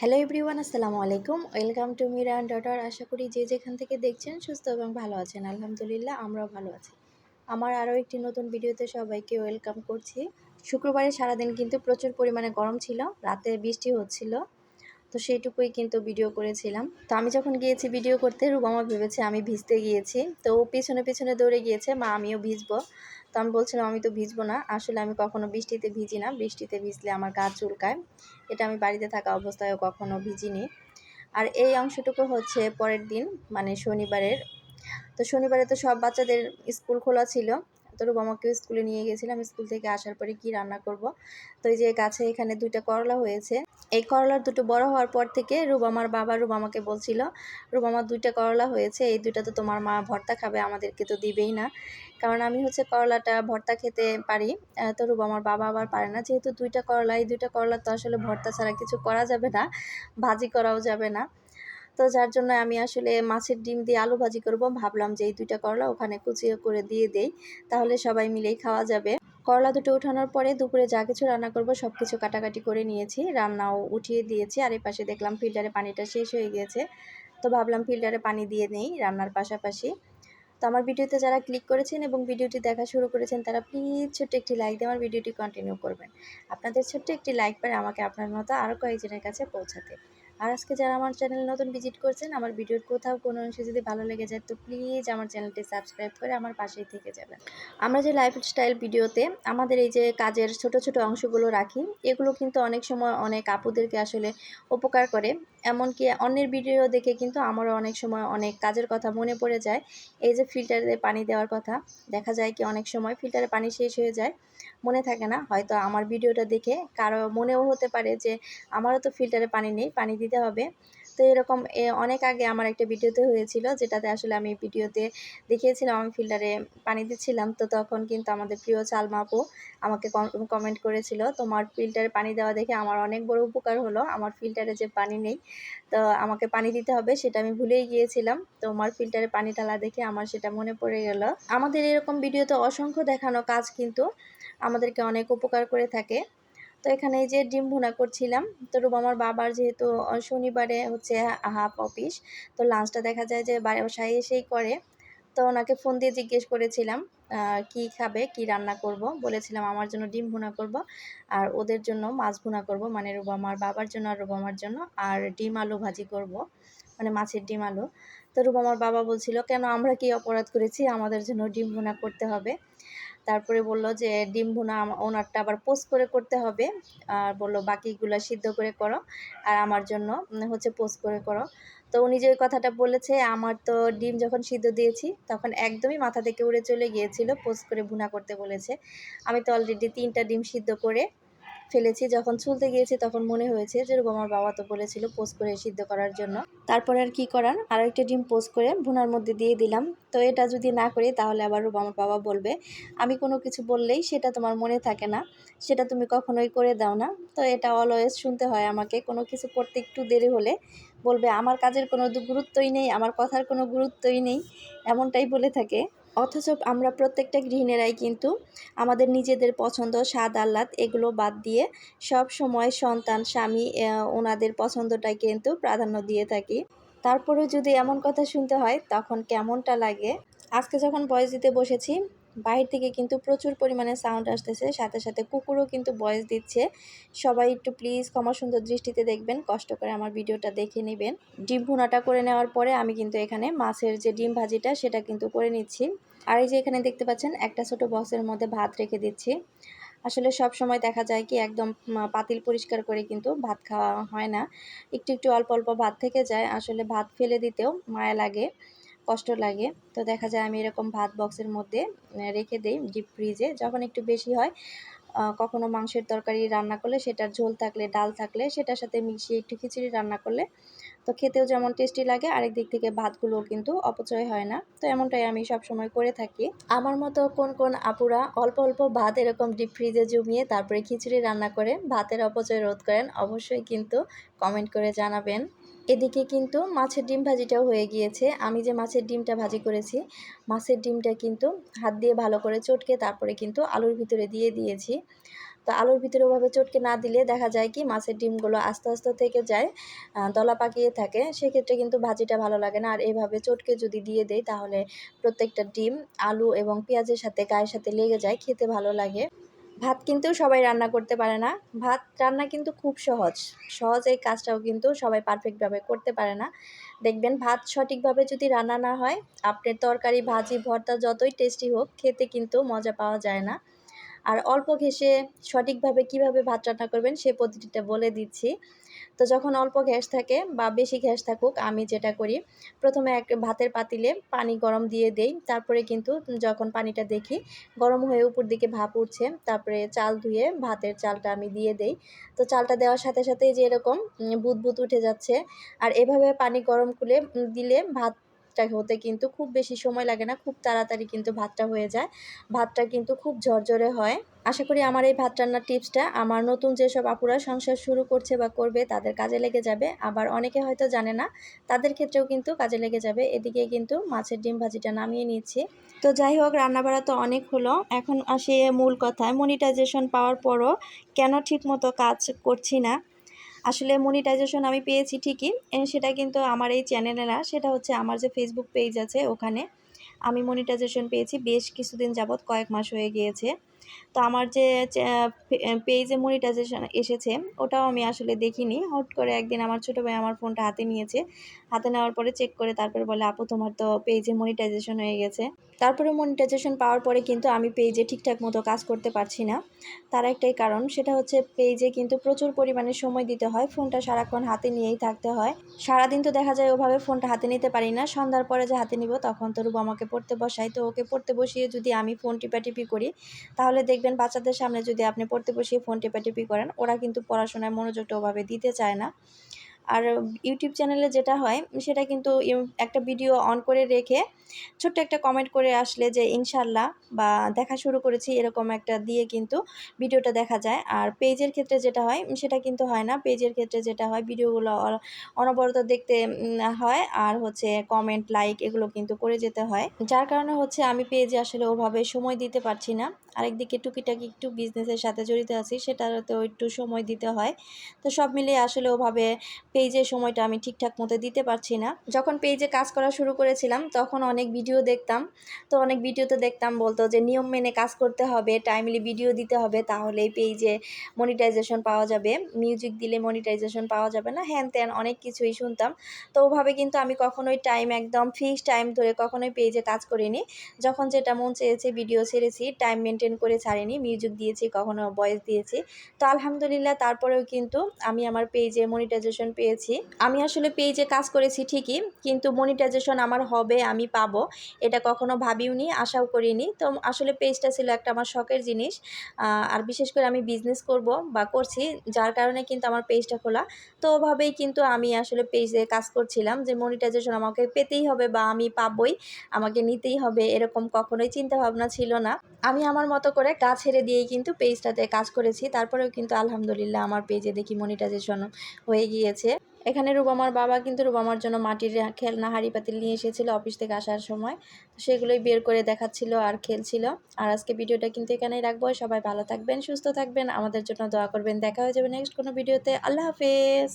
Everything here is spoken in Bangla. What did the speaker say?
হ্যালো এভরিওয়ান আসসালামু আলাইকুম। Welcome to Mira and daughter আশা করি যে যেখান থেকে দেখছেন সুস্থ এবং ভালো আছেন। আলহামদুলিল্লাহ, আমরাও ভালো আছি। আমার আরও একটি নতুন ভিডিওতে সবাইকে ওয়েলকাম করছি। শুক্রবারে সারাদিন কিন্তু প্রচুর পরিমাণে গরম ছিল। রাতে বৃষ্টি হচ্ছিল। তো সেইটুকুই কিন্তু ভিডিও করেছিলাম। তো আমি যখন গিয়েছি ভিডিও করতে রুবামা ভেবেছে আমি ভিজতে গিয়েছি। তো ও পিছনে পিছনে দৌড়ে গিয়েছে, মা, আমিও ভিজবো। তো আমি বলছিলাম, আমি তো ভিজবো না। আসলে আমি কখনো বৃষ্টিতে ভিজি না। বৃষ্টিতে ভিজলে আমার গা চুলকায়। এটা আমি বাড়িতে থাকা অবস্থায়ও কখনো ভিজিনি। আর এই অংশটুকু হচ্ছে পরের দিন মানে শনিবারের। তো শনিবারে তো সব বাচ্চাদের স্কুল খোলা ছিল। তো রুবামাকেও স্কুলে নিয়ে গেছিলাম স্কুল থেকে আসার পরে কি রান্না করব? তো এই যে গাছে এখানে দুইটা করলা হয়েছে। এই করলার দুটো বড় হওয়ার পর থেকে রুবামার বাবা রুবামাকে বলছিল রুবামার দুইটা করলা হয়েছে, এই দুইটা তো তোমার মা ভর্তা খাবে, আমাদেরকে তো দিবেই না। কারণ আমি হচ্ছে করলাটা ভর্তা খেতে পারি তো রুবামার বাবা আবার পারে না। যেহেতু দুইটা করলা, এই দুইটা করলা তো আসলে ভর্তা ছাড়া কিছু করা যাবে না, ভাজি করাও যাবে না। তো যার জন্য আমি আসলে মাছের ডিম দিয়ে আলু ভাজি করব। ভাবলাম যে এই দুইটা করলা ওখানে কুচিয়ে করে দিয়ে দেই, তাহলে সবাই মিলেই খাওয়া যাবে। করলা দুটো উঠানোর পরে দুপুরে যা কিছু রান্না করব সব কিছু কাটাকাটি করে নিয়েছি, রান্নাও উঠিয়ে দিয়েছি। আর এই পাশে দেখলাম ফিল্টারে পানিটা শেষ হয়ে গিয়েছে, তো ভাবলাম ফিল্টারে পানি দিয়ে নেই রান্নার পাশাপাশি। তো আমার ভিডিওতে যারা ক্লিক করেছেন এবং ভিডিওটি দেখা শুরু করেছেন, তারা প্লিজ ছোট্ট একটি লাইক দিয়ে আমার ভিডিওটি কন্টিনিউ করবেন। আপনাদের ছোট্ট একটি লাইক পারে আমাকে আপনার মতো আরও কয়েকজনের কাছে পৌঁছাতে। আর আজকে যারা আমার চ্যানেল নতুন ভিজিট করছেন, আমার ভিডিওর কোথাও কোনো অংশে যদি ভালো লেগে যায়, তো প্লিজ আমার চ্যানেলটি সাবস্ক্রাইব করে আমার পাশেই থেকে যাবেন। আমরা যে লাইফস্টাইল ভিডিওতে আমাদের এই যে কাজের ছোট ছোট অংশগুলো রাখি, এগুলো কিন্তু অনেক সময় অনেক আপুদেরকে আসলে উপকার করে। এমনকি অন্যের ভিডিও দেখে কিন্তু আমারও অনেক সময় অনেক কাজের কথা মনে পড়ে যায়। এই যে ফিল্টারে পানি দেওয়ার কথা, দেখা যায় কি অনেক সময় ফিল্টারে পানি শেষ হয়ে যায়। মনে থাকে না। হয়তো আমার ভিডিওটা দেখে কারও মনেও হতে পারে যে আমারও তো ফিল্টারে পানি নেই, পানি দিতে হবে। তো এরকম অনেক আগে আমার একটা ভিডিওতে হয়েছিল যেটাতে আসলে আমি ভিডিওতে দেখিয়েছিলাম আমি ফিল্টারে পানি দিচ্ছিলাম। তো তখন কিন্তু আমাদের প্রিয় চালমা আপু আমাকে কমেন্ট করেছিল, তোমার ফিল্টারে পানি দেওয়া দেখে আমার অনেক বড় উপকার হলো, আমার ফিল্টারে যে পানি নেই, তো আমাকে পানি দিতে হবে, সেটা আমি ভুলেই গিয়েছিলাম। তোমার ফিল্টারে পানি ঢালা দেখে আমার সেটা মনে পড়ে গেল। আমাদের এরকম ভিডিওতে অসংখ্য দেখানো কাজ কিন্তু আমাদেরকে অনেক উপকার করে থাকে। তো এখানে যে ডিম ভুনা করছিলাম, তো আমার বাবার যেহেতু শনিবারে হচ্ছে হাফ অফিস, তো লাঞ্চটা দেখা যায় যে বাড়ি বাসায় এসেই করে। তো ওনাকে ফোন দিয়ে জিজ্ঞেস করেছিলাম কি খাবে, কি রান্না করব? বলেছিলাম আমার জন্য ডিম ভুনা করব, আর ওদের জন্য মাছ ভুনা করব মানে রুবামার বাবার জন্য আর রুবামার জন্য, আর ডিম আলু ভাজি করব মানে মাছের ডিম আলু। তো রুবামার বাবা বলছিল, কেন আমরা কি অপরাধ করেছি? আমাদের জন্য ডিম ভুনা করতে হবে। তারপরে বলল যে, ডিম ভুনা ওনারটা আবার পোস্ট করে করতে হবে। আর বলল, বাকিগুলো সিদ্ধ করে করো আর আমার জন্য হচ্ছে পোস্ট করে করো। তো উনি যে কথাটা বলেছে, আমার তো ডিম যখন সিদ্ধ দিয়েছি, তখন একদমই মাথা থেকে উড়ে চলে গিয়েছিল, পোস্ট করে ভুনা করতে বলেছে। আমি তো অলরেডি তিনটা ডিম সিদ্ধ করে ফেলেছি, যখন চুলতে গিয়েছি তখন মনে হয়েছে যেরকম আমার বাবা তো বলেছিল পোস্ট করে সিদ্ধ করার জন্য। তারপরে আর কি করার? আর একটা ডিম পোস্ট করে ভুনার মধ্যে দিয়ে দিলাম। তো এটা যদি না করি তাহলে আবার আমার বাবা বলবে, আমি কোনো কিছু বললেই সেটা তোমার মনে থাকে না, সেটা তুমি কখনোই করে দাও না। তো এটা অলওয়েজ শুনতে হয় আমাকে, কোনো কিছু করতে একটু দেরি হলে বলবে, আমার কাজের কোনো গুরুত্বই নেই, আমার কথার কোনো গুরুত্বই নেই। এমনটাই বলে থাকে। অথচ আমরা প্রত্যেকটা গৃহিণীরাই কিন্তু আমাদের নিজেদের পছন্দ, স্বাদ, আহ্লাদ এগুলো বাদ দিয়ে সব সময় সন্তান, স্বামী ওনাদের পছন্দটাই কিন্তু প্রাধান্য দিয়ে থাকি। তারপরেও যদি এমন কথা শুনতে হয়, তখন কেমনটা লাগে? আজকে যখন বয়স দিতে বসেছি, বাহির থেকে কিন্তু প্রচুর পরিমাণে সাউন্ড আসতেছে, সাথে সাথে কুকুরও কিন্তু ভয়েস দিচ্ছে। সবাই একটু প্লিজ ক্ষমা সুন্দর দৃষ্টিতে দেখবেন, কষ্ট করে আমার ভিডিওটা দেখে নেবেন। ডিম ভুনাটা করে নেওয়ার পরে আমি কিন্তু এখানে মাছের যে ডিম ভাজিটা, সেটা কিন্তু করে নিচ্ছি। আর এই যে এখানে দেখতে পাচ্ছেন, একটা ছোট বক্সের মধ্যে ভাত রেখে দিচ্ছি। আসলে সব সময় দেখা যায় কি, একদম পাতিল পরিষ্কার করে কিন্তু ভাত খাওয়া হয় না। একটু একটু অল্প অল্প ভাত থেকে যায়। আসলে ভাত ফেলে দিতেও মায়া লাগে, কষ্ট লাগে। তো দেখা যায় আমি এরকম ভাত বক্সের মধ্যে রেখে দিই ডিপ ফ্রিজে যখন একটু বেশি হয় কখনো মাংসের তরকারি রান্না করলে সেটার ঝোল থাকলে, ডাল থাকলে সেটার সাথে মিশিয়ে একটু খিচুড়ি রান্না করলে তো খেতেও যেমন টেস্টি লাগে, আরেক দিক থেকে ভাতগুলোও কিন্তু অপচয় হয় না। তো এমনটাই আমি সব সময় করে থাকি। আমার মতো কোন কোন আপুরা অল্প অল্প ভাত এরকম ডিপ ফ্রিজে জমিয়ে তারপরে খিচুড়ি রান্না করে ভাতের অপচয় রোধ করেন, অবশ্যই কিন্তু কমেন্ট করে জানাবেন। এদিকে কিন্তু মাছের ডিম ভাজিটাও হয়ে গিয়েছে। আমি যে মাছের ডিমটা ভাজি করেছি, মাছের ডিমটা কিন্তু হাত দিয়ে ভালো করে চটকে তারপরে কিন্তু আলুর ভিতরে দিয়ে দিয়েছি। তো আলুর ভিতরে ওভাবে চটকে না দিলে দেখা যায় কি মাছের ডিমগুলো আস্তে আস্তে থেকে যায় দলা পাকিয়ে থাকে। সেক্ষেত্রে কিন্তু ভাজিটা ভালো লাগে না। আর এভাবে চটকে যদি দিয়ে দেয় তাহলে প্রত্যেকটা ডিম, আলু এবং পেঁয়াজের সাথে গায়ের সাথে লেগে যায়, খেতে ভালো লাগে। ভাত কিন্তু সবাই রান্না করতে পারে না। ভাত রান্না কিন্তু খুব সহজ। সহজ এই কাজটাও কিন্তু সবাই পারফেক্টভাবে করতে পারে না। দেখবেন ভাত সঠিকভাবে যদি রান্না না হয় আপনার তরকারি, ভাজি, ভর্তা যতই টেস্টি হোক, খেতে কিন্তু মজা পাওয়া যায় না। আর অল্প ঘেসে সঠিকভাবে কীভাবে ভাত রান্না করবেন সে পদ্ধতিটা বলে দিচ্ছি। তো যখন অল্প গ্যাস থাকে বা বেশি গ্যাস থাকুক, আমি যেটা করি, প্রথমে এক ভাতের পাতিলে পানি গরম দিয়ে দেই। তারপরে কিন্তু যখন পানিটা দেখি, গরম হয়ে উপর দিকে ভাপ উঠছে, তারপরে চাল ধুয়ে ভাতের চালটা আমি দিয়ে দেই। তো চালটা দেওয়ার সাথে সাথেই যে এরকম বুদ বুদ উঠে যাচ্ছে। আর এভাবে পানি গরম করে দিলে ভাত ভাতটা হতে কিন্তু খুব বেশি সময় লাগে না, খুব তাড়াতাড়ি কিন্তু ভাতটা হয়ে যায়। ভাতটা কিন্তু খুব ঝরঝরে হয়। আশা করি আমার এই ভাত রান্নার টিপসটা আমার নতুন যেসব আপুরা সংসার শুরু করছে বা করবে তাদের কাজে লেগে যাবে। আবার অনেকে হয়তো জানে না, তাদের ক্ষেত্রেও কিন্তু কাজে লেগে যাবে। এদিকে কিন্তু মাছের ডিম ভাজিটা নামিয়ে নিচ্ছি তো যাই হোক, রান্নাবাড়া তো অনেক হলো। এখন আসে মূল কথায় মনিটাইজেশন পাওয়ার পরও কেন ঠিক মতো কাজ করছি না? আসলে মনিটাইজেশন আমি পেয়েছি ঠিকই সেটা কিন্তু আমার এই চ্যানেলে না, সেটা হচ্ছে আমার যে ফেসবুক পেজ আছে ওখানে আমি মনিটাইজেশন পেয়েছি, বেশ কিছুদিন যাবৎ কয়েক মাস হয়ে গিয়েছে। তো আমার যে পেজে মনিটাইজেশন এসেছে, ওটাও আমি আসলে দেখিনি। হট করে একদিন আমার ছোটো ভাই আমার ফোনটা হাতে নিয়েছে। হাতে নেওয়ার পরে চেক করে তারপরে বলে, আপু, তোমার তো পেজে মনিটাইজেশন হয়ে গেছে। তারপরে মনিটাইজেশন পাওয়ার পরে কিন্তু আমি পেজে ঠিকঠাক মতো কাজ করতে পারছি না। তার একটাই কারণ, সেটা হচ্ছে পেজে কিন্তু প্রচুর পরিমাণে সময় দিতে হয়। ফোনটা সারাক্ষণ হাতে নিয়েই থাকতে হয়। সারাদিন তো দেখা যায় ওভাবে ফোনটা হাতে নিতে পারি না। সন্ধ্যার পরে যে হাতে নিব, তখন তো রূপ আমাকে পড়তে বসাই তো ওকে পড়তে বসিয়ে যদি আমি ফোন টিপাটিপি করি, তাহলে দেখবেন বাচ্চাদের সামনে যদি আপনি পড়তে বসিয়ে ফোন টেপাটেপি করেন, ওরা কিন্তু পড়াশোনায় মনোযোগটা ওভাবে দিতে চায় না। আর ইউটিউব চ্যানেলে যেটা হয়, সেটা কিন্তু একটা ভিডিও অন করে রেখে ছোট্ট একটা কমেন্ট করে আসলে যে ইনশাল্লাহ বা দেখা শুরু করেছি, এরকম একটা দিয়ে কিন্তু ভিডিওটা দেখা যায়। আর পেজের ক্ষেত্রে যেটা হয়, সেটা কিন্তু হয় না। পেজের ক্ষেত্রে যেটা হয় ভিডিওগুলো অনবরত দেখতে হয়। আর হচ্ছে কমেন্ট লাইক এগুলো কিন্তু করে যেতে হয়। যার কারণে হচ্ছে আমি পেজে আসলে ওভাবে সময় দিতে পারছি না। আরেকদিকে টুকিটাকি একটু বিজনেসের সাথে জড়িত আছি সেটাতেও একটু সময় দিতে হয়। তো সব মিলিয়ে আসলে ওভাবে পেজের সময়টা আমি ঠিকঠাক মতো দিতে পারছি না। যখন পেজে কাজ করা শুরু করেছিলাম, তখন অনেক ভিডিও দেখতাম। তো অনেক ভিডিওতে দেখতাম বলতো যে, নিয়ম মেনে কাজ করতে হবে টাইমলি ভিডিও দিতে হবে তাহলে এই পেজে মনিটাইজেশন পাওয়া যাবে। মিউজিক দিলে মনিটাইজেশন পাওয়া যাবে না, হ্যান ত্যান অনেক কিছুই শুনতাম। তো ওভাবে কিন্তু আমি কখনোই টাইম একদম ফিক্সড টাইম ধরে কখনোই পেজে কাজ করিনি। যখন যেটা মন চেয়েছে ভিডিও ছেড়েছি টাইম মেনটেন করে ছাড়িনি মিউজিক দিয়েছি, কখনো ভয়েস দিয়েছি। তো আলহামদুলিল্লাহ, তারপরেও কিন্তু আমি আমার পেজে মনিটাইজেশন পেয়েছি। আমি আসলে পেজে কাজ করেছি ঠিকই, কিন্তু মনিটাইজেশন আমার হবে, আমি পাবো, এটা কখনো ভাবিও নি আশাও করিনি। তো আসলে পেজটা ছিল একটা আমার শখের জিনিস। আর বিশেষ করে আমি বিজনেস করব বা করছি, যার কারণে কিন্তু আমার পেজটা খোলা। তো ওভাবেই কিন্তু আমি আসলে পেজে কাজ করছিলাম যে মনিটাইজেশন আমাকে পেতেই হবে বা আমি পাবই, আমাকে নিতেই হবে, এরকম কখনোই চিন্তা ভাবনা ছিল না। আমি আমার মতো করে কাজ ছেড়ে দিয়েই কিন্তু পেজটাতে কাজ করেছি, তারপরেও কিন্তু আলহামদুলিল্লাহ আমার পেজে দেখি মনিটাইজেশন হয়ে গিয়েছে। এখানে রুবামার বাবা কিন্তু রুবামার জন্য মাটির খেলনা হাড়ি পাতিল নিয়ে এসেছিল অফিস থেকে আসার সময়। সেগুলোই বের করে দেখাচ্ছিল আর খেলছিল। আর আজকে ভিডিওটা কিন্তু এখানেই রাখব। সবাই ভালো থাকবেন, সুস্থ থাকবেন। আমাদের জন্য দোয়া করবেন। দেখা হয়ে যাবে নেক্সট কোনো ভিডিওতে। আল্লাহ হাফেজ।